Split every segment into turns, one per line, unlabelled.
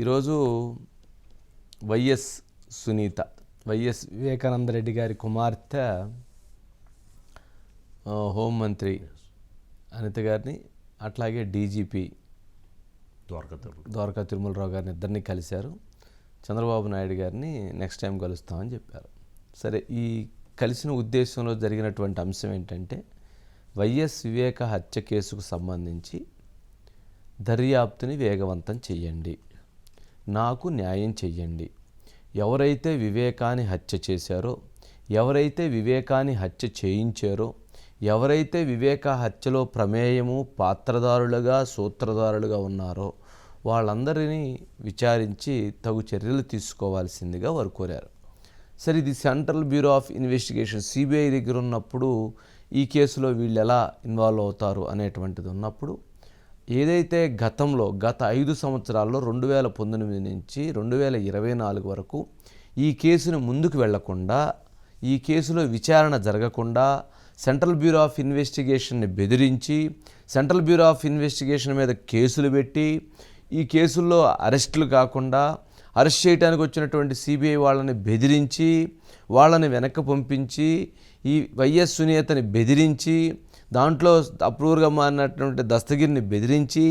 ఈరోజు YS Sunitha YS Vivekananda Reddy గారి కుమార్తె హోంమంత్రి అనిత గారిని అట్లాగే డీజీపీ
ద్వారకా తిరుమల.
ద్వారకా తిరుమలరావు గారిని ఇద్దరిని కలిశారు. చంద్రబాబు నాయుడు గారిని నెక్స్ట్ టైం కలుస్తామని చెప్పారు. సరే ఈ కలిసిన ఉద్దేశంలో జరిగినటువంటి అంశం ఏంటంటే వైఎస్ వివేక హత్య కేసుకు సంబంధించి దర్యాప్తుని వేగవంతం చెయ్యండి నాకు న్యాయం చెయ్యండి. ఎవరైతే వివేకాన్ని హత్య చేశారో ఎవరైతే వివేకాన్ని హత్య చేయించారో ఎవరైతే వివేక హత్యలో ప్రమేయము పాత్రదారులుగా సూత్రధారులుగా ఉన్నారో వాళ్ళందరినీ విచారించి తగు చర్యలు తీసుకోవాల్సిందిగా వారు కోరారు. సరే ఇది central bureau of investigation CBI దగ్గర ఉన్నప్పుడు ఈ కేసులో వీళ్ళు ఎలా ఇన్వాల్వ్ అవుతారు అనేటువంటిది ఉన్నప్పుడు ఏదైతే గతంలో గత ఐదు సంవత్సరాల్లో రెండు వేల పంతొమ్మిది నుంచి రెండు వేల ఇరవై నాలుగు వరకు ఈ కేసును ముందుకు వెళ్ళకుండా ఈ కేసులో విచారణ జరగకుండా సెంట్రల్ బ్యూరో ఆఫ్ ఇన్వెస్టిగేషన్ని బెదిరించి సెంట్రల్ బ్యూరో ఆఫ్ ఇన్వెస్టిగేషన్ మీద కేసులు పెట్టి ఈ కేసుల్లో అరెస్టులు కాకుండా అరెస్ట్ చేయడానికి వచ్చినటువంటి సిబిఐ వాళ్ళని బెదిరించి వాళ్ళని వెనక్కి పంపించి ఈ వైఎస్ సునీతని బెదిరించి దాంట్లో అప్రూవర్గా మారినటువంటి దస్తగిరిని బెదిరించి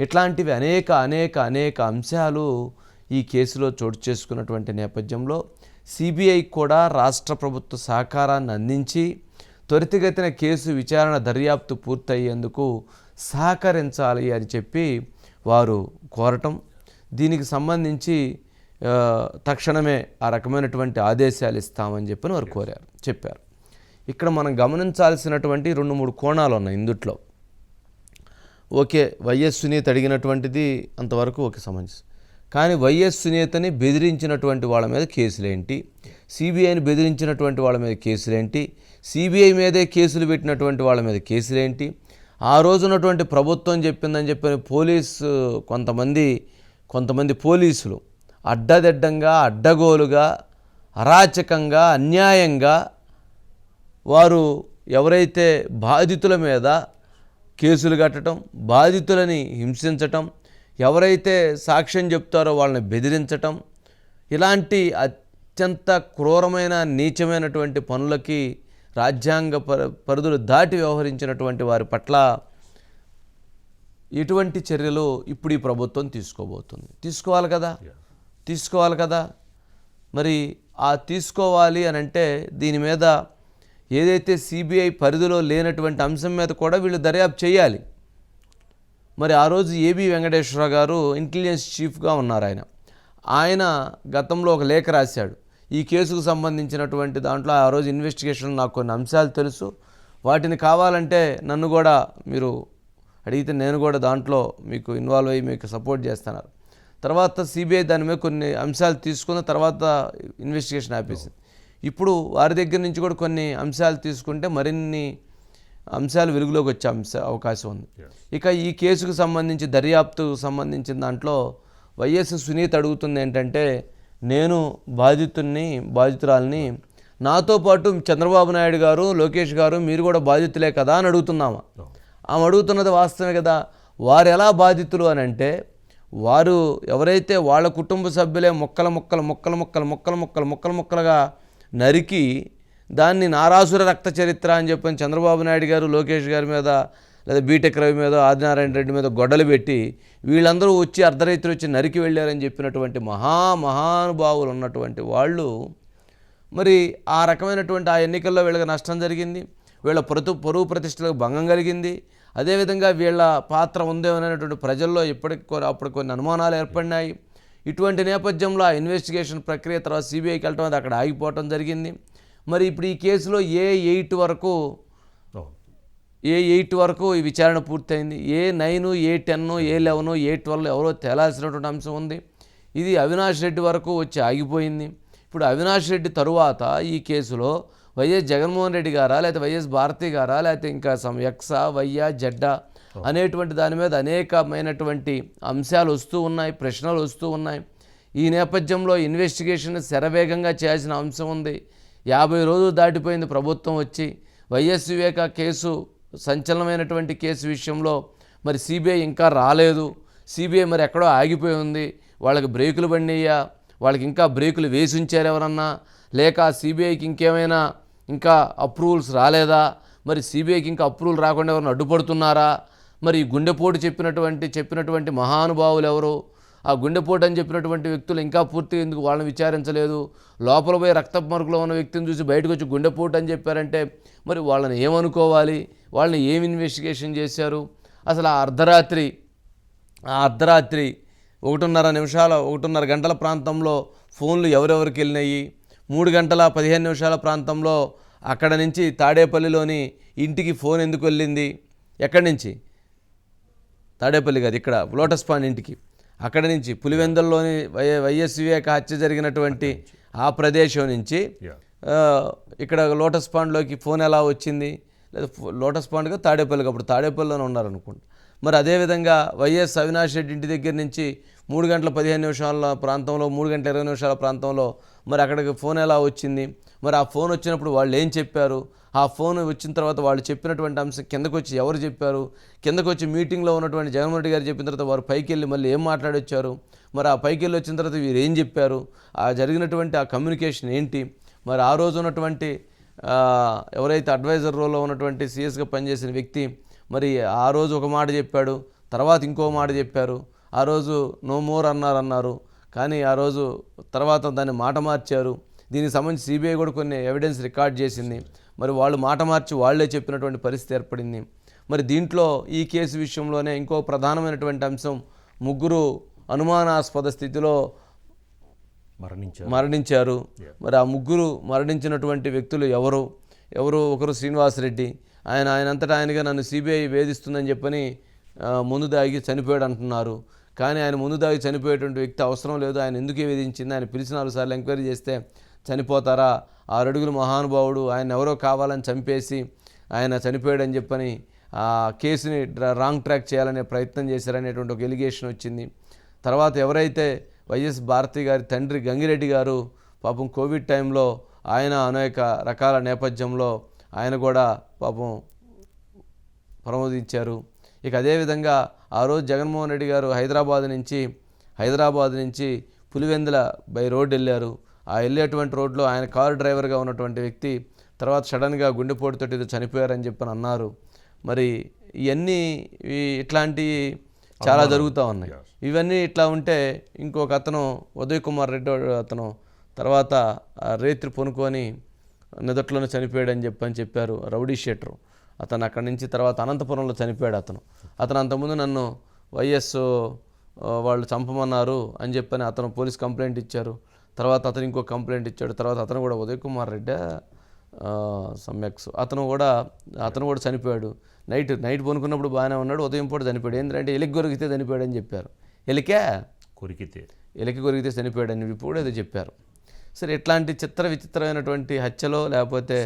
ఇట్లాంటివి అనేక అనేక అనేక అంశాలు ఈ కేసులో చోటు చేసుకున్నటువంటి నేపథ్యంలో సిబిఐ కూడా రాష్ట్ర ప్రభుత్వ సహకారాన్ని అందించి త్వరితగతిన కేసు విచారణ దర్యాప్తు పూర్తయ్యేందుకు సహకరించాలి అని చెప్పి వారు కోరటం. దీనికి సంబంధించి తక్షణమే ఆ రకమైనటువంటి ఆదేశాలు ఇస్తామని చెప్పి వారు కోరారు చెప్పారు. ఇక్కడ మనం గమనించాల్సినటువంటి రెండు మూడు కోణాలు ఉన్నాయి ఇందుట్లో. ఓకే వైఎస్ సునీత అడిగినటువంటిది అంతవరకు ఓకే సమంజసం కానీ వైఎస్ సునీతని బెదిరించినటువంటి వాళ్ళ మీద కేసులేంటి? సిబిఐని బెదిరించినటువంటి వాళ్ళ మీద కేసులేంటి? సిబిఐ మీదే కేసులు పెట్టినటువంటి వాళ్ళ మీద కేసులేంటి? ఆ రోజునటువంటి ప్రభుత్వం చెప్పిందని చెప్పిన పోలీసు కొంతమంది కొంతమంది పోలీసులు అడ్డదిడ్డంగా అడ్డగోలుగా అరాచకంగా అన్యాయంగా వారు ఎవరైతే బాధితుల మీద కేసులు కట్టడం బాధితులని హింసించటం ఎవరైతే సాక్ష్యం చెప్తారో వాళ్ళని బెదిరించటం ఇలాంటి అత్యంత క్రూరమైన నీచమైనటువంటి పనులకి రాజ్యాంగ పర పరిధులు దాటి వ్యవహరించినటువంటి వారి పట్ల ఎటువంటి చర్యలు ఇప్పుడు ఈ ప్రభుత్వం తీసుకోబోతుంది. తీసుకోవాలి కదా? తీసుకోవాలి కదా? మరి ఆ తీసుకోవాలి అని అంటే దీని మీద ఏదైతే సిబిఐ పరిధిలో లేనటువంటి అంశం మీద కూడా వీళ్ళు దర్యాప్తు చేయాలి. మరి ఆ రోజు ఏబి వెంకటేశ్వరరావు గారు ఇంటెలిజెన్స్ చీఫ్గా ఉన్నారు ఆయన. ఆయన గతంలో ఒక లేఖ రాశాడు. ఈ కేసుకు సంబంధించినటువంటి దాంట్లో ఆ రోజు ఇన్వెస్టిగేషన్ నాకు కొన్ని అంశాలు తెలుసు. వాటిని కావాలంటే నన్ను కూడా మీరు అడిగితే నేను కూడా దాంట్లో మీకు ఇన్వాల్వ్ అయ్యి మీకు సపోర్ట్ చేస్తున్నారు తర్వాత సిబిఐ దాని మీద కొన్ని అంశాలు తీసుకున్న తర్వాత ఇన్వెస్టిగేషన్ ఆపేసింది. ఇప్పుడు వారి దగ్గర నుంచి కూడా కొన్ని అంశాలు తీసుకుంటే మరిన్ని అంశాలు వెలుగులోకి వచ్చే అంశ అవకాశం ఉంది. ఇక ఈ కేసుకు సంబంధించి దర్యాప్తుకు సంబంధించిన దాంట్లో వైఎస్ సునీత్ అడుగుతుంది ఏంటంటే నేను బాధితుల్ని బాధితురాల్ని నాతో పాటు చంద్రబాబు నాయుడు గారు లోకేష్ గారు మీరు కూడా బాధితులే కదా అని అడుగుతున్నామా ఆమె అడుగుతున్నది వాస్తవమే కదా. వారు ఎలా బాధితులు అని అంటే వారు ఎవరైతే వాళ్ళ కుటుంబ సభ్యులే మొక్కల మొక్కలు మొక్కలు మొక్కలు మొక్కలు మొక్కలు మొక్కలు మొక్కలుగా నరికి దాన్ని నారాసుర రక్త చరిత్ర అని చెప్పని చంద్రబాబు నాయుడు గారు లోకేష్ గారి మీద లేదా బీటెక్ రవి మీద ఆదినారాయణ రెడ్డి మీద గొడ్డలు పెట్టి వీళ్ళందరూ వచ్చి అర్ధరైతులు వచ్చి నరికి వెళ్ళారని చెప్పినటువంటి మహా మహానుభావులు ఉన్నటువంటి వాళ్ళు. మరి ఆ రకమైనటువంటి ఆ ఎన్నికల్లో వీళ్ళకి నష్టం జరిగింది. వీళ్ళ ప్రతు పరువు ప్రతిష్టలకు భంగం కలిగింది. అదేవిధంగా వీళ్ళ పాత్ర ఉందేమనేటువంటి ప్రజల్లో ఇప్పటికి కొన్ని అప్పుడు కొన్ని అనుమానాలు ఏర్పడినాయి. ఇటువంటి నేపథ్యంలో ఆ ఇన్వెస్టిగేషన్ ప్రక్రియ తర్వాత సిబిఐకి వెళ్ళటం అది అక్కడ ఆగిపోవటం జరిగింది. మరి ఇప్పుడు ఈ కేసులో ఏ ఎయిట్ వరకు ఏ ఎయిట్ వరకు ఈ విచారణ పూర్తయింది. A nine A ten A eleven A twelve ఎవరో తేలాల్సినటువంటి అంశం ఉంది. ఇది అవినాష్ రెడ్డి వరకు వచ్చి ఆగిపోయింది. ఇప్పుడు అవినాష్ రెడ్డి తరువాత ఈ కేసులో వైఎస్ జగన్మోహన్ రెడ్డి గారా లేకపోతే వైఎస్ భారతి గారా లేకపోతే ఇంకా సమ్ ఎక్సా వయ్యా జడ్డా అనేటువంటి దాని మీద అనేకమైనటువంటి అంశాలు వస్తూ ఉన్నాయి ప్రశ్నలు వస్తూ ఉన్నాయి. ఈ నేపథ్యంలో ఇన్వెస్టిగేషన్ శరవేగంగా చేయాల్సిన అంశం ఉంది. యాభై రోజులు దాటిపోయింది ప్రభుత్వం వచ్చి. వైఎస్ వివేక కేసు సంచలనమైనటువంటి కేసు విషయంలో మరి సిబిఐ ఇంకా రాలేదు. సిబిఐ మరి ఎక్కడో ఆగిపోయి ఉంది. వాళ్ళకి బ్రేకులు పండియ్యా వాళ్ళకి ఇంకా బ్రేకులు వేసి ఉంచారు ఎవరన్నా? లేక సిబిఐకి ఇంకేమైనా ఇంకా అప్రూవల్స్ రాలేదా? మరి సిబిఐకి ఇంకా అప్రూవల్ రాకుండా ఎవరైనా అడ్డుపడుతున్నారా? మరి ఈ గుండెపోటు చెప్పినటువంటి చెప్పినటువంటి మహానుభావులు ఎవరు ఆ గుండెపోటు అని చెప్పినటువంటి వ్యక్తులు ఇంకా పూర్తిగా ఎందుకు వాళ్ళని విచారించలేదు? లోపల పోయి రక్త మరుగులో ఉన్న వ్యక్తిని చూసి బయటకు వచ్చి గుండెపోటు అని చెప్పారంటే మరి వాళ్ళని ఏమనుకోవాలి? వాళ్ళని ఏం ఇన్వెస్టిగేషన్ చేశారు? అసలు ఆ అర్ధరాత్రి ఆ అర్ధరాత్రి ఒకటిన్నర నిమిషాల ఒకటిన్నర గంటల ప్రాంతంలో ఫోన్లు ఎవరెవరికి వెళ్ళినాయి? మూడు గంటల పదిహేను నిమిషాల ప్రాంతంలో అక్కడ నుంచి తాడేపల్లిలోని ఇంటికి ఫోన్ ఎందుకు వెళ్ళింది? ఎక్కడి నుంచి? తాడేపల్లి కాదు ఇక్కడ లోటస్ పాండ్ ఇంటికి. అక్కడ నుంచి పులివెందుల్లోని వై వైఎస్ వివేక హత్య జరిగినటువంటి ఆ ప్రదేశం నుంచి ఇక్కడ లోటస్ పాండ్లోకి ఫోన్ ఎలా వచ్చింది? లేదా లోటస్ పాండ్గా తాడేపల్లికి అప్పుడు తాడేపల్లిలోనే ఉన్నారనుకుంటా. మరి అదేవిధంగా వైఎస్ అవినాష్ రెడ్డి ఇంటి దగ్గర నుంచి మూడు గంటల పదిహేను నిమిషాల ప్రాంతంలో మూడు గంటల ఇరవై నిమిషాల ప్రాంతంలో మరి అక్కడికి ఫోన్ ఎలా వచ్చింది? మరి ఆ ఫోన్ వచ్చినప్పుడు వాళ్ళు ఏం చెప్పారు? ఆ ఫోన్ వచ్చిన తర్వాత వాళ్ళు చెప్పినటువంటి అంశం కిందకు వచ్చి ఎవరు చెప్పారు? కిందకు వచ్చి మీటింగ్లో ఉన్నటువంటి జగన్మోహన్ రెడ్డి గారు చెప్పిన తర్వాత వారు పైకి వెళ్ళి మళ్ళీ ఏం మాట్లాడొచ్చారు? మరి ఆ పైకి వెళ్ళి వచ్చిన తర్వాత వీరు ఏం చెప్పారు? ఆ జరిగినటువంటి ఆ కమ్యూనికేషన్ ఏంటి? మరి ఆ రోజు ఉన్నటువంటి ఎవరైతే అడ్వైజర్ రోల్లో ఉన్నటువంటి సీఎస్గా పనిచేసిన వ్యక్తి మరి ఆ రోజు ఒక మాట చెప్పాడు తర్వాత ఇంకో మాట చెప్పారు ఆ రోజు నో మోర్ అన్నారు అన్నారు. కానీ ఆ రోజు తర్వాత దాన్ని మాట మార్చారు. దీనికి సంబంధించి సిబిఐ కూడా కొన్ని ఎవిడెన్స్ రికార్డ్ చేసింది. మరి వాళ్ళు మాట మార్చి వాళ్ళే చెప్పినటువంటి పరిస్థితి ఏర్పడింది. మరి దీంట్లో ఈ కేసు విషయంలోనే ఇంకో ప్రధానమైనటువంటి అంశం ముగ్గురు అనుమానాస్పద స్థితిలో
మరణించారు.
మరణించారు. మరి ఆ ముగ్గురు మరణించినటువంటి వ్యక్తులు ఎవరు? ఎవరు? ఒకరు శ్రీనివాసరెడ్డి ఆయన ఆయన అంతటా ఆయనగా నన్ను సిబిఐ వేధిస్తుందని చెప్పని ముందు దాగి చనిపోయాడు అంటున్నారు. కానీ ఆయన ముందు దాగి చనిపోయేటువంటి వ్యక్తి అవసరం లేదు. ఆయన ఎందుకు విధించింది? ఆయన పిలిచి నాలుగు సార్లు ఎంక్వైరీ చేస్తే చనిపోతారా? ఆరు మహానుభావుడు ఆయన ఎవరో కావాలని చంపేసి ఆయన చనిపోయాడని చెప్పని ఆ కేసుని రాంగ్ ట్రాక్ చేయాలనే ప్రయత్నం చేశారనేటువంటి ఒక ఎలిగేషన్ వచ్చింది. తర్వాత ఎవరైతే వైఎస్ భారతి గారి తండ్రి గంగిరెడ్డి గారు పాపం కోవిడ్ టైంలో ఆయన అనేక రకాల నేపథ్యంలో ఆయన కూడా పాపం ప్రమోదించారు. ఇక అదేవిధంగా ఆ రోజు జగన్మోహన్ రెడ్డి గారు హైదరాబాద్ నుంచి హైదరాబాద్ నుంచి పులివెందుల బై రోడ్ వెళ్ళారు. ఆ వెళ్ళేటువంటి రోడ్లో ఆయన కారు డ్రైవర్గా ఉన్నటువంటి వ్యక్తి తర్వాత సడన్గా గుండెపోటుతో ఏదో చనిపోయారని చెప్పని అన్నారు. మరి ఇవన్నీ ఈ ఇట్లాంటి చాలా జరుగుతూ ఉన్నాయి. ఇవన్నీ ఇట్లా ఉంటే ఇంకొక అతను ఉదయ్ కుమార్ రెడ్డి అతను తర్వాత రేత్రి పొనుకొని నిదట్లోనే చనిపోయాడని చెప్పని చెప్పారు రౌడీ షీటరు. అతను అక్కడి నుంచి తర్వాత అనంతపురంలో చనిపోయాడు అతను. అతను అంతకుముందు నన్ను వైఎస్ వాళ్ళు చంపమన్నారు అని చెప్పని అతను పోలీస్ కంప్లైంట్ ఇచ్చారు. తర్వాత అతను ఇంకో కంప్లైంట్ ఇచ్చాడు. తర్వాత అతను కూడా ఉదయ్ కుమార్ రెడ్డి సమ్యక్స్ అతను కూడా అతను కూడా చనిపోయాడు. నైట్ నైట్ పనుకున్నప్పుడు బాగానే ఉన్నాడు. ఉదయం పూట చనిపోయాడు. ఏంటంటే ఎలికి గొరిగితే చనిపోయాడు అని చెప్పారు. ఎలికే?
కొరికితే
ఎలికి కొరిగితే చనిపోయాడని ఇప్పుడు ఏదో చెప్పారు. సరే ఇట్లాంటి చిత్ర విచిత్రమైనటువంటి హత్యలో లేకపోతే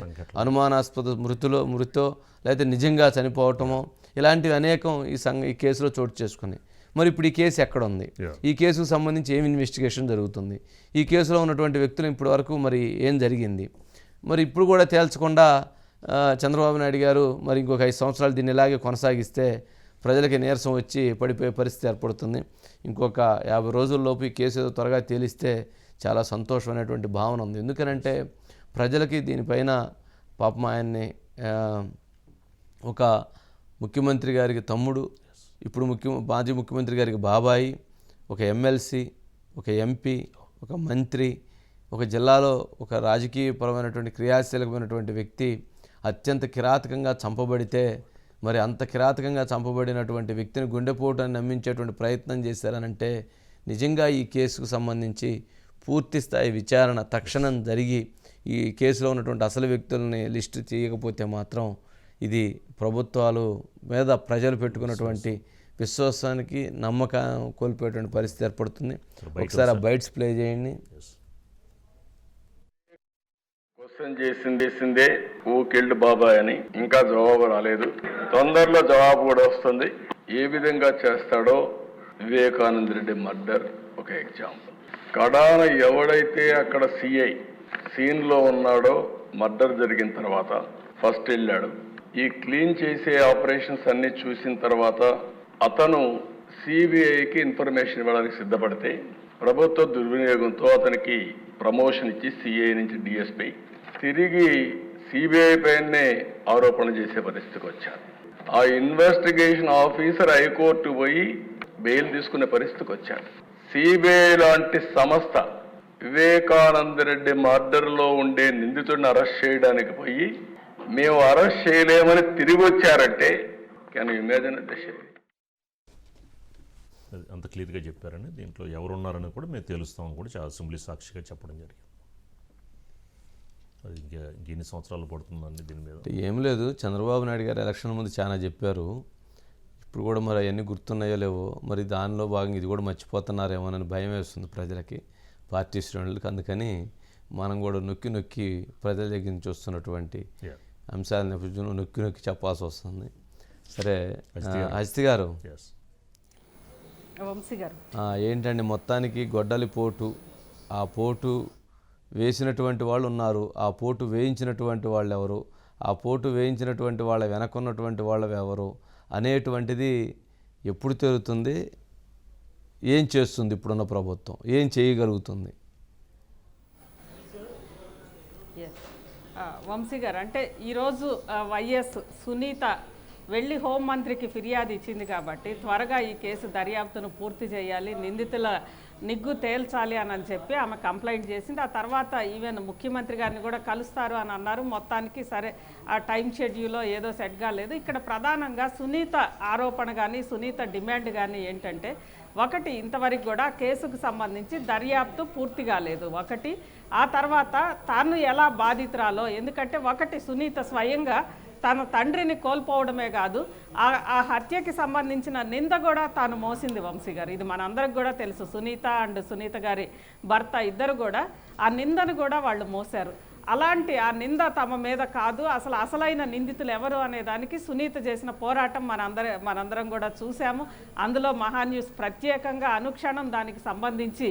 అనుమానాస్పద మృతిలో మృతో లేకపోతే నిజంగా చనిపోవటమో ఇలాంటివి అనేకం ఈ సంఘ ఈ కేసులో చోటు చేసుకున్నాయి మరి ఇప్పుడు ఈ కేసు ఎక్కడ ఉంది. ఈ కేసుకు సంబంధించి ఏం ఇన్వెస్టిగేషన్ జరుగుతుంది? ఈ కేసులో ఉన్నటువంటి వ్యక్తులు ఇప్పటి వరకు మరి ఏం జరిగింది? మరి ఇప్పుడు కూడా తేల్చకుండా చంద్రబాబు నాయుడు గారు మరి ఇంకొక ఐదు సంవత్సరాలు దీన్ని ఇలాగే కొనసాగిస్తే ప్రజలకి నీరసం వచ్చి పడిపోయే పరిస్థితి ఏర్పడుతుంది. ఇంకొక యాభై రోజుల్లోపు ఈ కేసు ఏదో త్వరగా తేలిస్తే చాలా సంతోషం అనేటువంటి భావన ఉంది. ఎందుకనంటే ప్రజలకి దీనిపైన పాపం ఆయన్ని ఒక ముఖ్యమంత్రి గారికి తమ్ముడు ఇప్పుడు ముఖ్య మాజీ ముఖ్యమంత్రి గారికి బాబాయి ఒక ఎమ్మెల్సీ ఒక ఎంపీ ఒక మంత్రి ఒక జిల్లాలో ఒక రాజకీయపరమైనటువంటి క్రియాశీలకమైనటువంటి వ్యక్తి అత్యంత కిరాతకంగా చంపబడితే మరి అంత కిరాతకంగా చంపబడినటువంటి వ్యక్తిని గుండెపోటు అని నమ్మించేటువంటి ప్రయత్నం చేశారనంటే నిజంగా ఈ కేసుకు సంబంధించి పూర్తి స్థాయి విచారణ తక్షణం జరిగి ఈ కేసులో ఉన్నటువంటి అసలు వ్యక్తులని లిస్టు చేయకపోతే మాత్రం ఇది ప్రభుత్వాలు మీద ప్రజలు పెట్టుకున్నటువంటి విశ్వాసానికి నమ్మకం కోల్పోయేటువంటి పరిస్థితి ఏర్పడుతుంది. ఒకసారి ఆ బైట్స్ ప్లే చేయండి.
క్వశ్చన్ చేసింది చేసిందే హూ కిల్డ్ బాబాయ్ అని. ఇంకా జవాబు రాలేదు. తొందరలో జవాబు కూడా వస్తుంది. ఏ విధంగా చేస్తాడో వివేకానంద రెడ్డి మర్డర్ ఒక ఎగ్జాంపుల్ కడాన ఎవడైతే అక్కడ సిఐ సీన్లో ఉన్నాడో మర్డర్ జరిగిన తర్వాత ఫస్ట్ వెళ్ళాడు. ఈ క్లీన్ చేసే ఆపరేషన్స్ అన్ని చూసిన తర్వాత అతను సిబిఐకి ఇన్ఫర్మేషన్ ఇవ్వడానికి సిద్ధపడితే ప్రభుత్వ దుర్వినియోగంతో అతనికి ప్రమోషన్ ఇచ్చి సిఐ నుంచి డిఎస్పీ. తిరిగి సిబిఐ పైనే ఆరోపణ చేసే పరిస్థితికి వచ్చారు. ఆ ఇన్వెస్టిగేషన్ ఆఫీసర్ హైకోర్టు పోయి బెయిల్ తీసుకునే పరిస్థితికి వచ్చాడు. సిబిఐ లాంటి సంస్థ వివేకానంద రెడ్డి మర్డర్లో ఉండే నిందితుడిని అరెస్ట్ చేయడానికి పోయి మేము అరెస్ట్ చేయలేమని తిరిగి వచ్చారంటే కెన్ ఇమాజిన్
అది అంత క్లియర్గా చెప్పారని దీంట్లో ఎవరున్నారని కూడా మేము తెలుస్తామని కూడా చాలా అసెంబ్లీ సాక్షిగా చెప్పడం జరిగింది. అది ఇంకా ఇంకెన్ని సంవత్సరాలు పడుతుందండి దీని మీద?
అంటే ఏం లేదు చంద్రబాబు నాయుడు గారు ఎలక్షన్ ముందు చాలా చెప్పారు. ఇప్పుడు కూడా మరి అవన్నీ గుర్తున్నాయో లేవో మరి దానిలో భాగంగా ఇది కూడా మర్చిపోతున్నారేమోనని భయం వేస్తుంది ప్రజలకి పార్టీ శ్రేణులకి. అందుకని మనం కూడా నొక్కి నొక్కి ప్రజల దగ్గర నుంచి వస్తున్నటువంటి
యా
అంశాల నేపథ్యంలో నొక్కి నొక్కి చెప్పాల్సి వస్తుంది. సరే అజిత్ గారు. ఏంటండి మొత్తానికి గొడ్డలి పోటు ఆ పోటు వేసినటువంటి వాళ్ళు ఉన్నారు. ఆ పోటు వేయించినటువంటి వాళ్ళు ఎవరు? ఆ పోటు వేయించినటువంటి వాళ్ళ వెనకున్నటువంటి వాళ్ళు ఎవరు? అనేటువంటిది ఎప్పుడు తెరుతుంది? ఏం చేస్తుంది ఇప్పుడున్న ప్రభుత్వం? ఏం చేయగలుగుతుంది?
వంశీ గారు అంటే ఈరోజు వైఎస్ సునీత వెళ్ళి హోంమంత్రికి ఫిర్యాదు ఇచ్చింది కాబట్టి త్వరగా ఈ కేసు దర్యాప్తును పూర్తి చేయాలి నిందితుల నిగ్గు తేల్చాలి అని అని చెప్పి ఆమె కంప్లైంట్ చేసింది. ఆ తర్వాత ఈవెన్ ముఖ్యమంత్రి గారిని కూడా కలుస్తారు అని అన్నారు. మొత్తానికి సరే ఆ టైం షెడ్యూల్లో ఏదో సెట్ కాలేదు ఇక్కడ ప్రధానంగా సునీత ఆరోపణ కానీ సునీత డిమాండ్ కానీ ఏంటంటే ఒకటి ఇంతవరకు కూడా కేసుకు సంబంధించి దర్యాప్తు పూర్తి కాలేదు ఒకటి ఆ తర్వాత తాను ఎలా బాధితురాలో ఎందుకంటే ఒకటి సునీత స్వయంగా తన తండ్రిని కోల్పోవడమే కాదు ఆ ఆ హత్యకి సంబంధించిన నింద కూడా తాను మోసింది వంశీ గారు. ఇది మనందరికి కూడా తెలుసు. సునీత అండ్ సునీత గారి భర్త ఇద్దరు కూడా ఆ నిందను కూడా వాళ్ళు మోసారు అలాంటి ఆ నింద తమ మీద కాదు. అసలు అసలైన నిందితులు ఎవరు అనే దానికి సునీత చేసిన పోరాటం మనందరి మనందరం కూడా చూసాము అందులో మహాన్యూస్ ప్రత్యేకంగా అనుక్షణం దానికి సంబంధించి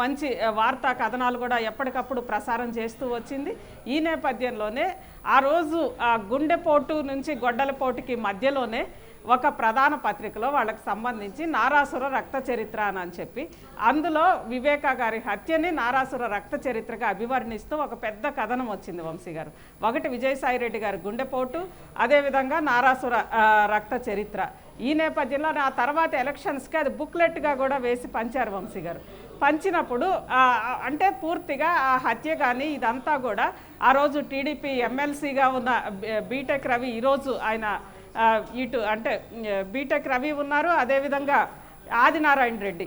మంచి వార్తా కథనాలు కూడా ఎప్పటికప్పుడు ప్రసారం చేస్తూ వచ్చింది. ఈ నేపథ్యంలోనే ఆ రోజు ఆ గుండెపోటు నుంచి గొడ్డలపోటుకి మధ్యలోనే ఒక ప్రధాన పత్రికలో వాళ్ళకి సంబంధించి నారాసుర రక్త చరిత్ర అని చెప్పి అందులో వివేకా గారి హత్యని నారాసుర రక్త చరిత్రగా అభివర్ణిస్తూ ఒక పెద్ద కథనం వచ్చింది వంశీ గారు. ఒకటి విజయసాయి రెడ్డి గారి గుండెపోటు అదేవిధంగా నారాసుర రక్త చరిత్ర. ఈ నేపథ్యంలో ఆ తర్వాత ఎలక్షన్స్కి అది బుక్లెట్గా కూడా వేసి పంచారు వంశీ గారు. పంచినప్పుడు అంటే పూర్తిగా ఆ హత్య కానీ ఇదంతా కూడా ఆ రోజు టీడీపీ ఎమ్మెల్సీగా ఉన్న బీటెక్ రవి ఈరోజు ఆయన ఇటు అంటే బీటెక్ రవి ఉన్నారు అదేవిధంగా ఆదినారాయణ రెడ్డి.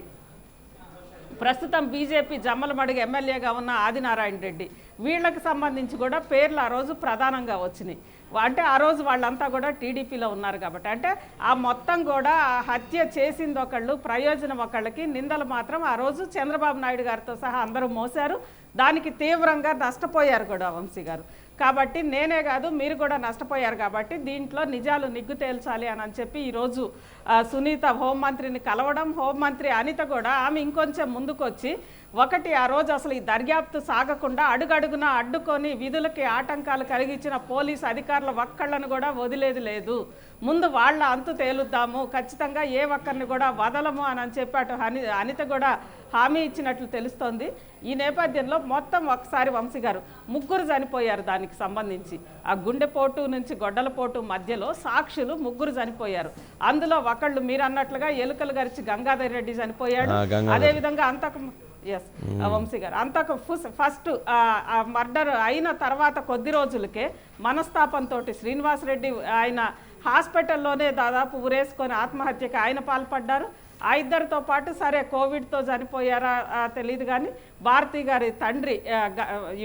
ప్రస్తుతం బీజేపీ జమ్మలమడుగు ఎమ్మెల్యేగా ఉన్న ఆదినారాయణ రెడ్డి. వీళ్ళకి సంబంధించి కూడా పేర్లు ఆ రోజు ప్రధానంగా వచ్చినాయి. అంటే ఆ రోజు వాళ్ళంతా కూడా టీడీపీలో ఉన్నారు కాబట్టి. అంటే ఆ మొత్తం కూడా ఆ హత్య చేసింది ఒకళ్ళు ప్రయోజనం ఒకళ్ళకి నిందలు మాత్రం ఆ రోజు చంద్రబాబు నాయుడు గారితో సహా అందరూ మోసారు దానికి తీవ్రంగా నష్టపోయారు కూడా వంశీ గారు. కాబట్టి నేనే కాదు మీరు కూడా నష్టపోయారు కాబట్టి దీంట్లో నిజాలు నిగ్గు తేల్చాలి అని అని చెప్పి ఈరోజు సునీత హోంమంత్రిని కలవడం హోంమంత్రి అనిత కూడా ఆమె ఇంకొంచెం ముందుకొచ్చి ఒకటి ఆ రోజు అసలు ఈ దర్యాప్తు సాగకుండా అడుగడుగున అడ్డుకొని విధులకి ఆటంకాలు కలిగించిన పోలీసు అధికారుల ఒక్కళ్ళను కూడా వదిలేది లేదు. ముందు వాళ్ళ అంతు తేలుద్దాము ఖచ్చితంగా ఏ ఒక్కరిని కూడా వదలము అని అని చెప్పి అటు అని అనిత కూడా హామీ ఇచ్చినట్లు తెలుస్తోంది. ఈ నేపథ్యంలో మొత్తం ఒకసారి వంశీ గారు ముగ్గురు చనిపోయారు దానికి సంబంధించి. ఆ గుండెపోటు నుంచి గొడ్డలపోటు మధ్యలో సాక్షులు ముగ్గురు చనిపోయారు. అందులో ఒకళ్ళు మీరు అన్నట్లుగా ఎలుకలు గరిచి గంగాధర్ రెడ్డి చనిపోయాడు.
ఆ, గంగాధర్.
అదే విధంగా అంతకు ఎస్ వంశీ గారు. అంతకు ఫుస్- ఫస్ట్ మర్డర్ అయిన తర్వాత కొద్ది రోజులకే మనస్తాపంతో శ్రీనివాసరెడ్డి ఆయన హాస్పిటల్లోనే దాదాపు ఉరేసుకొని ఆత్మహత్యకి ఆయన పాల్పడ్డారు. ఆ ఇద్దరితో పాటు సరే కోవిడ్తో చనిపోయారా తెలియదు కానీ భారతి గారి తండ్రి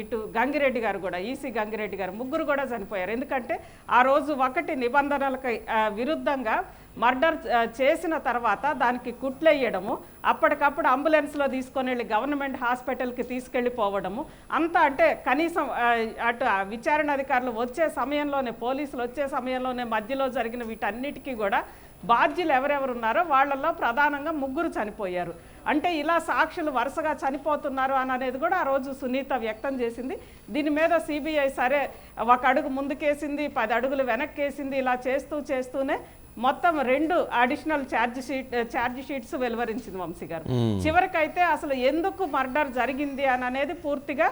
ఇటు గంగిరెడ్డి గారు కూడా ఈసీ గంగిరెడ్డి గారు ముగ్గురు కూడా చనిపోయారు. ఎందుకంటే ఆ రోజు ఒకటి నిబంధనలకు విరుద్ధంగా మర్డర్ చేసిన తర్వాత దానికి కుట్లేయడము అప్పటికప్పుడు అంబులెన్స్లో తీసుకొని వెళ్ళి గవర్నమెంట్ హాస్పిటల్కి తీసుకెళ్ళిపోవడము అంతా అంటే కనీసం అటు ఆ విచారణ అధికారులు వచ్చే సమయంలోనే పోలీసులు వచ్చే సమయంలోనే మధ్యలో జరిగిన వీటన్నిటికీ కూడా బాధ్యులు ఎవరెవరు ఉన్నారో వాళ్ళల్లో ప్రధానంగా ముగ్గురు చనిపోయారు. అంటే ఇలా సాక్షులు వరుసగా చనిపోతున్నారు అని అనేది కూడా ఆ రోజు సునీత వ్యక్తం చేసింది. దీని మీద సిబిఐ సరే ఒక అడుగు ముందుకేసింది పది అడుగులు వెనక్కేసింది ఇలా చేస్తూ చేస్తూనే మొత్తం రెండు additional charge sheet charge sheets వెలువరించింది వంశీ గారు. చివరికైతే అసలు ఎందుకు మర్డర్ జరిగింది అని అనేది పూర్తిగా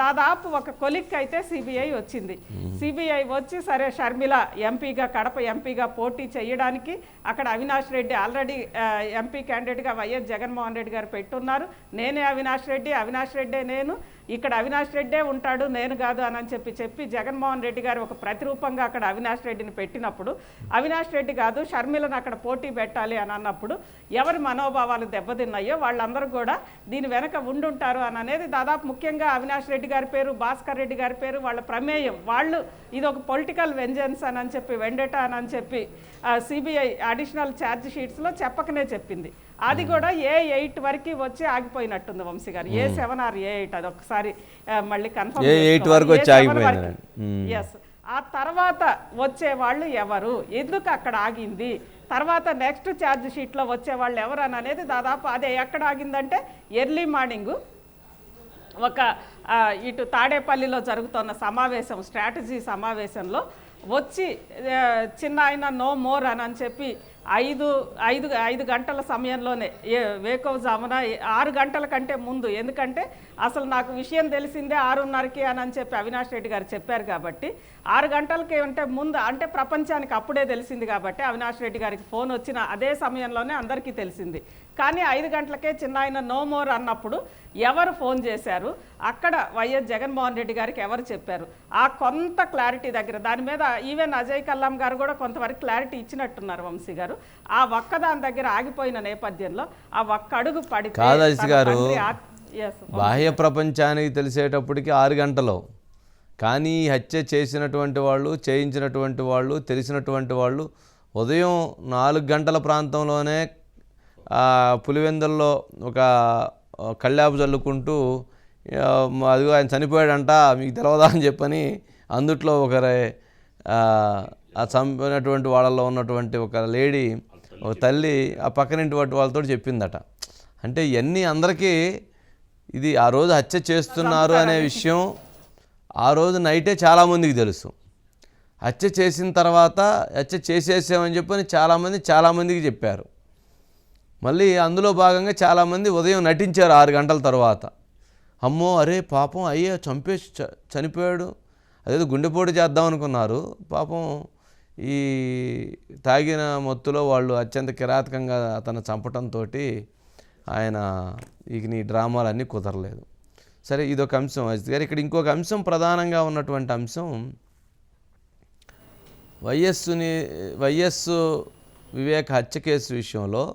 దాదాపు ఒక కొలిక్ అయితే సిబిఐ వచ్చింది. సిబిఐ వచ్చి సరే షర్మిల ఎంపీగా కడప ఎంపీగా పోటీ చేయడానికి అక్కడ అవినాష్ రెడ్డి ఆల్రెడీ ఎంపీ క్యాండిడేట్గా వైఎస్ జగన్మోహన్ రెడ్డి గారు పెట్టున్నారు. నేనే అవినాష్ రెడ్డి అవినాష్ రెడ్డే నేను. ఇక్కడ అవినాష్ రెడ్డే ఉంటాడు నేను కాదు అని చెప్పి చెప్పి జగన్మోహన్ రెడ్డి గారు ఒక ప్రతిరూపంగా అక్కడ అవినాష్ రెడ్డిని పెట్టినప్పుడు అవినాష్ రెడ్డి కాదు షర్మిలను అక్కడ పోటీ పెట్టాలి అని అన్నప్పుడు ఎవరి మనోభావాలు దెబ్బతిన్నాయో వాళ్ళందరూ కూడా దీని వెనక ఉండుంటారు అని అనేది దాదాపు ముఖ్యంగా అవినాష్ రెడ్డి గారి పేరు భాస్కర్ రెడ్డి గారి పేరు వాళ్ళ ప్రమేయం. వాళ్ళు ఇది ఒక పొలిటికల్ వెంజెన్స్ అని చెప్పి వెండేటా అని చెప్పి సిబిఐ అడిషనల్ ఛార్జ్ షీట్స్లో చెప్పకనే చెప్పింది. అది కూడా ఏ ఎయిట్ వరకు వచ్చి ఆగిపోయినట్టుంది వంశీ గారు. A seven or A eight అది ఒకసారి మళ్ళీ కన్ఫర్మ్
వరకు వచ్చి.
ఎస్ ఆ తర్వాత వచ్చే వాళ్ళు ఎవరు? ఎందుకు అక్కడ ఆగింది? తర్వాత నెక్స్ట్ ఛార్జ్ షీట్లో వచ్చే వాళ్ళు ఎవరు అని అనేది దాదాపు అదే ఎక్కడ ఆగిందంటే ఎర్లీ మార్నింగ్ ఒక ఇటు తాడేపల్లిలో జరుగుతున్న సమావేశం స్ట్రాటజీ సమావేశంలో వచ్చి చిన్న ఆయన నో మోర్ అని అని చెప్పి ఐదు ఐదు ఐదు గంటల సమయంలోనే ఏ వేకోజామున ఆరు గంటల కంటే ముందు. ఎందుకంటే అసలు నాకు విషయం తెలిసిందే ఆరున్నరకి అని అని చెప్పి అవినాష్ రెడ్డి గారు చెప్పారు కాబట్టి ఆరు గంటలకి అంటే ముందు అంటే ప్రపంచానికి అప్పుడే తెలిసింది కాబట్టి అవినాష్ రెడ్డి గారికి ఫోన్ వచ్చిన అదే సమయంలోనే అందరికీ తెలిసింది. కానీ ఐదు గంటలకే చిన్న ఆయన నో మోర్ అన్నప్పుడు ఎవరు ఫోన్ చేశారు? అక్కడ వైఎస్ జగన్మోహన్ రెడ్డి గారికి ఎవరు చెప్పారు? ఆ కొంత క్లారిటీ దగ్గర దాని మీద ఈవెన్ అజయ్ కల్లాం గారు కూడా కొంతవరకు క్లారిటీ ఇచ్చినట్టున్నారు వంశీ గారు. ఆ ఒక్క దాని దగ్గర ఆగిపోయిన నేపథ్యంలో ఆ ఒక్క అడుగు తన
గారు. బాహ్య ప్రపంచానికి తెలిసేటప్పటికి ఆరు గంటలు కానీ హత్య చేసినటువంటి వాళ్ళు చేయించినటువంటి వాళ్ళు తెలిసినటువంటి వాళ్ళు ఉదయం నాలుగు గంటల ప్రాంతంలోనే పులివెందుల్లో ఒక కళ్ళాపు చల్లుకుంటూ అదిగో ఆయన చనిపోయాడంట మీకు తెలవదా అని చెప్పని అందుట్లో ఒకరే ఆ, చంపినటువంటి వాళ్ళలో ఉన్నటువంటి ఒక లేడీ ఒక తల్లి ఆ పక్కనింటి వాటి వాళ్ళతో చెప్పిందట. అంటే ఇవన్నీ అందరికీ ఇది ఆ రోజు హత్య చేస్తున్నారు అనే విషయం ఆ రోజు నైటే చాలామందికి తెలుసు. హత్య చేసిన తర్వాత హత్య చేసేసామని చెప్పని చాలామంది చాలామందికి చెప్పారు. మళ్ళీ అందులో భాగంగా చాలామంది ఉదయం నటించారు ఆరు గంటల తర్వాత. అమ్మో అరే పాపం అయ్యే చంపేసి చ- చనిపోయాడు. అదేదో గుండెపోటు చేద్దాం అనుకున్నారు. పాపం ఈ తాగిన మొత్తులో వాళ్ళు అత్యంత కిరాతకంగా అతను చంపటంతో ఆయన ఇక నీ డ్రామాలన్నీ కుదరలేదు. సరే ఇదొక అంశం. అజిత్ గారు ఇక్కడ ఇంకొక అంశం ప్రధానంగా ఉన్నటువంటి అంశం వైఎస్సుని వైఎస్ వివేక్ హత్య కేసు విషయంలో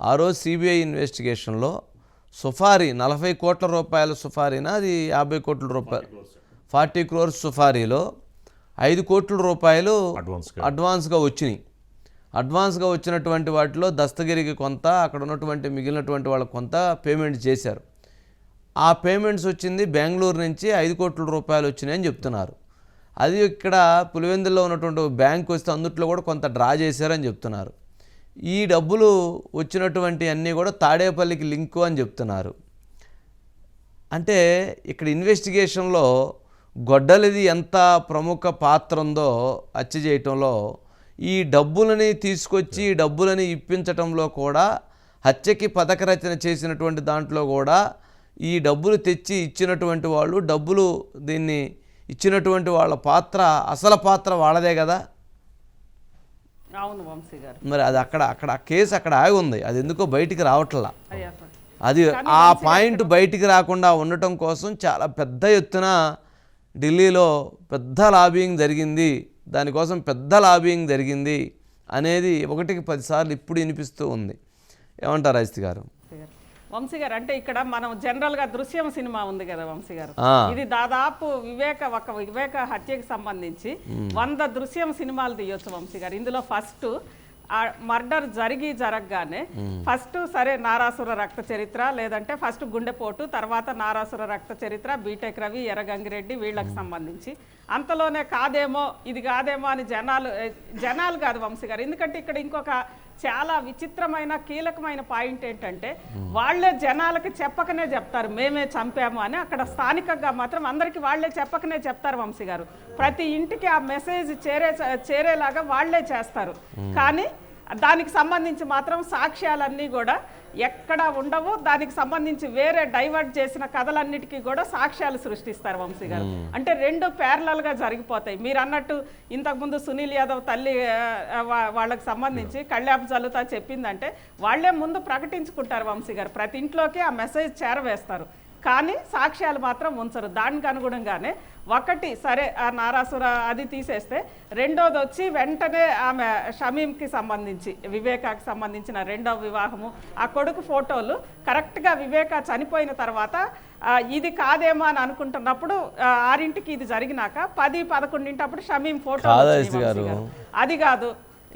ఆ రోజు సిబిఐ ఇన్వెస్టిగేషన్లో సుఫారీ నలభై కోట్ల రూపాయల సుఫారీనా? అది యాభై కోట్ల రూపాయలు ఫార్టీ క్రోర్స్ సుఫారీలో ఐదు కోట్ల రూపాయలు
అడ్వాన్స్గా
అడ్వాన్స్గా వచ్చినాయి. అడ్వాన్స్గా వచ్చినటువంటి వాటిలో దస్తగిరికి కొంత అక్కడ ఉన్నటువంటి మిగిలినటువంటి వాళ్ళకి కొంత పేమెంట్ చేశారు. ఆ పేమెంట్స్ వచ్చింది బెంగళూరు నుంచి ఐదు కోట్ల రూపాయలు వచ్చినాయని చెప్తున్నారు. అది ఇక్కడ పులివెందుల్లో ఉన్నటువంటి బ్యాంక్ వస్తే అందుట్లో కూడా కొంత డ్రా చేశారని చెప్తున్నారు. ఈ డబ్బులు వచ్చినటువంటి అన్నీ కూడా తాడేపల్లికి లింకు అని చెప్తున్నారు. అంటే ఇక్కడ ఇన్వెస్టిగేషన్లో గొడ్డలిది ఎంత ప్రముఖ పాత్ర ఉందో హత్య చేయటంలో ఈ డబ్బులని తీసుకొచ్చి డబ్బులని ఇప్పించటంలో కూడా హత్యకి పథక రచన చేసినటువంటి దాంట్లో కూడా ఈ డబ్బులు తెచ్చి ఇచ్చినటువంటి వాళ్ళు డబ్బులు దీన్ని ఇచ్చినటువంటి వాళ్ళ పాత్ర అసలు పాత్ర వాళ్ళదే కదా?
అవును వంశీ గారు.
మరి అది అక్కడ అక్కడ కేసు అక్కడ ఆగి ఉంది. అది ఎందుకో బయటికి రావట్లా. అది ఆ పాయింట్ బయటికి రాకుండా ఉండటం కోసం చాలా పెద్ద ఎత్తున ఢిల్లీలో పెద్ద లాబింగ్ జరిగింది దానికోసం పెద్ద లాబింగ్ జరిగింది అనేది ఒకటికి పదిసార్లు ఇప్పుడు వినిపిస్తూ ఉంది ఏమంటారు అజిత్ గారు
వంశీ గారు. అంటే ఇక్కడ మనం జనరల్గా దృశ్యం సినిమా ఉంది కదా వంశీ గారు. ఇది దాదాపు వివేక ఒక వివేక హత్యకి సంబంధించి వంద దృశ్యం సినిమాలు తీయొచ్చు వంశీ గారు ఇందులో ఫస్ట్ ఆ మర్డర్ జరిగి జరగగానే ఫస్ట్ సరే నారాసుర రక్త చరిత్ర లేదంటే ఫస్ట్ గుండెపోటు తర్వాత నారాసుర రక్త చరిత్ర బీటెక్ రవి ఎర్రగంగిరెడ్డి వీళ్ళకి సంబంధించి. అంతలోనే కాదేమో ఇది కాదేమో అని జనాలు జనాలు కాదు వంశీ గారు. ఎందుకంటే ఇక్కడ ఇంకొక చాలా విచిత్రమైన కీలకమైన పాయింట్ ఏంటంటే వాళ్ళే జనాలకి చెప్పకనే చెప్తారు మేమే చంపాము అని. అక్కడ స్థానికంగా మాత్రం అందరికీ వాళ్ళే చెప్పకనే చెప్తారు వంశీ గారు. ప్రతి ఇంటికి ఆ మెసేజ్ చేరే చేరేలాగా వాళ్ళే చేస్తారు. కానీ దానికి సంబంధించి మాత్రం సాక్ష్యాలన్నీ కూడా ఎక్కడ ఉండవు దానికి సంబంధించి వేరే డైవర్ట్ చేసిన కథలన్నిటికీ కూడా సాక్ష్యాలు సృష్టిస్తారు వంశీ గారు. అంటే రెండు ప్యారలల్గా జరిగిపోతాయి. మీరు అన్నట్టు ఇంతకుముందు సునీల్ యాదవ్ తల్లి వాళ్ళకి సంబంధించి కళ్యాణ్ జల్లుతా చెప్పిందంటే వాళ్ళే ముందు ప్రకటించుకుంటారు వంశీ గారు. ప్రతి ఇంట్లోకి ఆ మెసేజ్ చేరవేస్తారు. కానీ సాక్ష్యాలు మాత్రం ఉంచరు. దానికి అనుగుణంగానే ఒకటి సరే ఆ నారాసుర అది తీసేస్తే రెండోది వచ్చి వెంటనే ఆమె షమీంకి సంబంధించి వివేకాకి సంబంధించిన రెండో వివాహము. ఆ కొడుకు ఫోటోలు కరెక్ట్గా వివేక చనిపోయిన తర్వాత ఇది కాదేమో అని అనుకుంటున్నప్పుడు ఆరింటికి ఇది జరిగినాక పది పదకొండింటప్పుడు షమీం ఫోటో. అది కాదు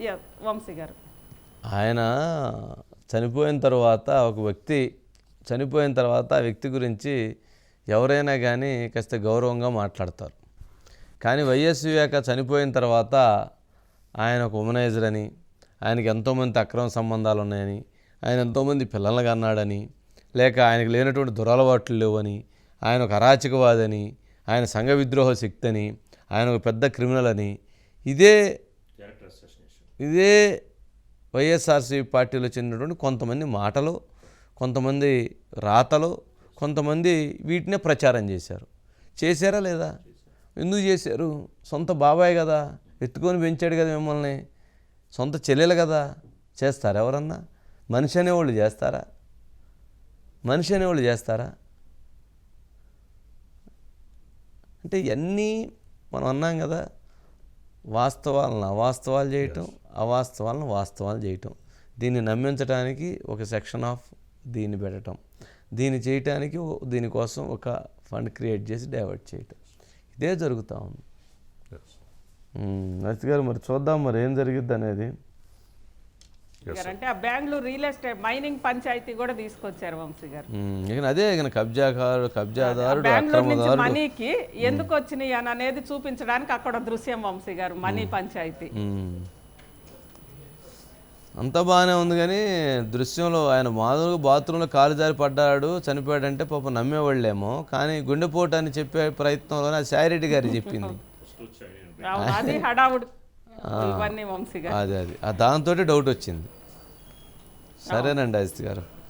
యా, వంశీ గారు
ఆయన చనిపోయిన తర్వాత ఒక వ్యక్తి చనిపోయిన తర్వాత ఆ వ్యక్తి గురించి ఎవరైనా కానీ కాస్త గౌరవంగా మాట్లాడతారు. కానీ వైఎస్ వివేక చనిపోయిన తర్వాత ఆయన ఒక ఉమనైజర్ అని ఆయనకి ఎంతోమంది అక్రమ సంబంధాలు ఉన్నాయని ఆయన ఎంతోమంది పిల్లల్ని కన్నాడని లేక ఆయనకు లేనటువంటి దురలవాట్లు లేవని ఆయన ఒక అరాచకవాదని ఆయన సంఘ విద్రోహ శక్తి అని ఆయన ఒక పెద్ద క్రిమినల్ అని. ఇదే ఇదే వైఎస్ఆర్సీ పార్టీలో చెందినటువంటి కొంతమంది మాటలు కొంతమంది రాతలు కొంతమంది వీటినే ప్రచారం చేశారు. చేశారా లేదా? ఎందుకు చేశారు? సొంత బాబాయ్ కదా ఎత్తుకొని పెంచాడు కదా మిమ్మల్ని. సొంత చెల్లెలు కదా చేస్తారా ఎవరన్నా? మనిషి అనేవాళ్ళు చేస్తారా? మనిషి అనేవాళ్ళు చేస్తారా? అంటే ఇవన్నీ మనం అన్నాం కదా వాస్తవాలను అవాస్తవాలు చేయటం అవాస్తవాలను వాస్తవాలు చేయటం. దీన్ని నమ్మించడానికి ఒక సెక్షన్ ఆఫ్ దీన్ని పెట్టడం దీన్ని చేయటానికి దీనికోసం ఒక ఫండ్ క్రియేట్ చేసి డైవర్ట్ చేయటం. ఇదే జరుగుతూ ఉంది. నర్స్ గారు మరి చూద్దాం మరి ఏం జరిగిద్ది అనేది.
గారు అంటే ఆ Bengaluru real estate mining panchayati కూడా తీసుకొచ్చారు వంశీ గారు.
ఇక అదే ఇక కబ్జాకారుడు కబ్జాదారుడు
బెంగళూరు నుంచి మనీకి ఎందుకు వచ్చినాయి అని అనేది చూపించడానికి అక్కడ దృశ్యం వంశీ గారు మనీ పంచాయతీ.
అంతా బాగానే ఉంది కానీ దృశ్యంలో ఆయన మామూలుగా బాత్రూంలో కాలు జారి పడ్డాడు చనిపోయాడంటే పాపం నమ్మేవాళ్ళేమో. కానీ గుండెపోటు అని చెప్పే ప్రయత్నంలోనే సాయిరెడ్డి గారు చెప్పింది.
అది
అదే దాంతో డౌట్ వచ్చింది. సరేనండి అజిత్ గారు.